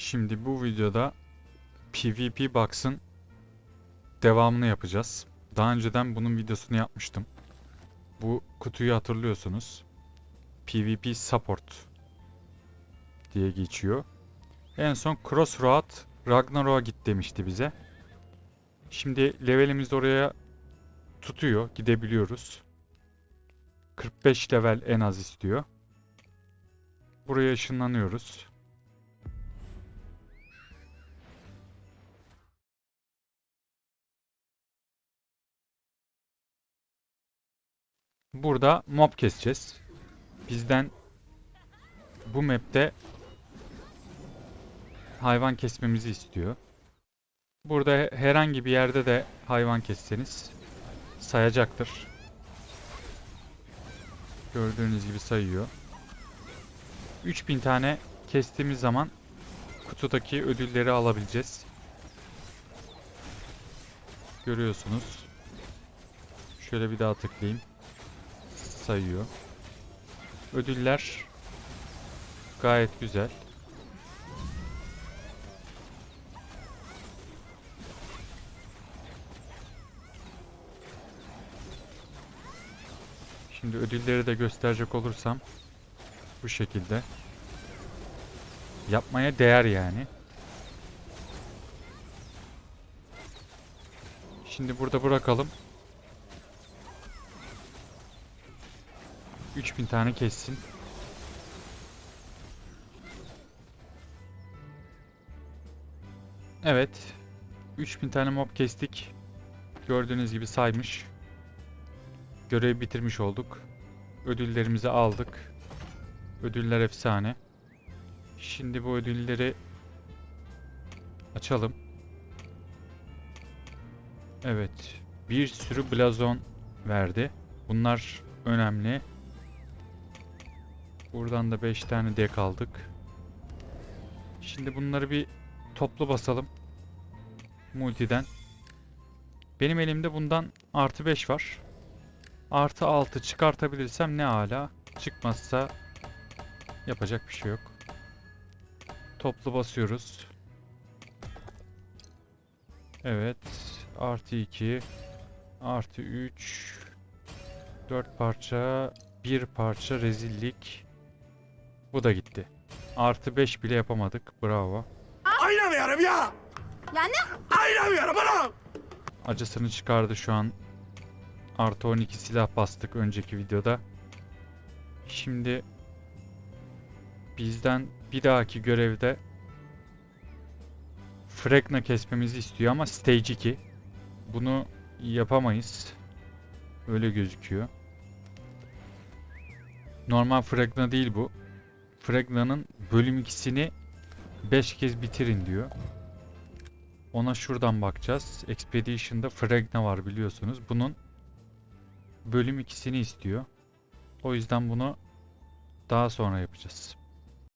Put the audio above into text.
Şimdi bu videoda PvP Box'ın devamını yapacağız. Daha önceden bunun videosunu yapmıştım. Bu kutuyu hatırlıyorsunuz. PvP Support diye geçiyor. En son Crossroad Ragnarok'a git demişti bize. Şimdi levelimiz oraya tutuyor. Gidebiliyoruz. 45 level en az istiyor. Buraya ışınlanıyoruz. Burada mob keseceğiz. Bizden bu map'te hayvan kesmemizi istiyor. Burada he- herhangi bir yerde de hayvan kesseniz sayacaktır. Gördüğünüz gibi sayıyor. 3000 tane kestiğimiz zaman kutudaki ödülleri alabileceğiz. Görüyorsunuz. Şöyle bir daha tıklayayım. Sayıyor. Ödüller gayet güzel. Şimdi ödülleri de gösterecek olursam bu şekilde. Yapmaya değer yani. Şimdi burada bırakalım. 3000 tane kessin. Evet. 3000 tane mob kestik. Gördüğünüz gibi saymış. Görevi bitirmiş olduk. Ödüllerimizi aldık. Ödüller efsane. Şimdi bu ödülleri açalım. Evet. Bir sürü blazon verdi. Bunlar önemli. Buradan da 5 tane dek aldık. Şimdi bunları bir toplu basalım. Multiden. Benim elimde bundan artı 5 var. Artı 6 çıkartabilirsem ne ala. Çıkmazsa yapacak bir şey yok. Toplu basıyoruz. Evet. Artı 2. Artı 3. 4 parça. 1 parça rezillik. Bu da gitti. Artı 5 bile yapamadık. Bravo. Oynamıyorum ya. Ya ne? Oynamıyorum ulan. Acısını çıkardı şu an. Artı 12 silah bastık önceki videoda. Şimdi bizden bir dahaki görevde Fregna kesmemizi istiyor ama Stage 2. Bunu yapamayız. Öyle gözüküyor. Normal Fregna değil bu. Fregna'nın bölüm 2'sini 5 kez bitirin diyor. Ona şuradan bakacağız. Expedition'da Fregna var biliyorsunuz. Bunun bölüm ikisini istiyor. O yüzden bunu daha sonra yapacağız.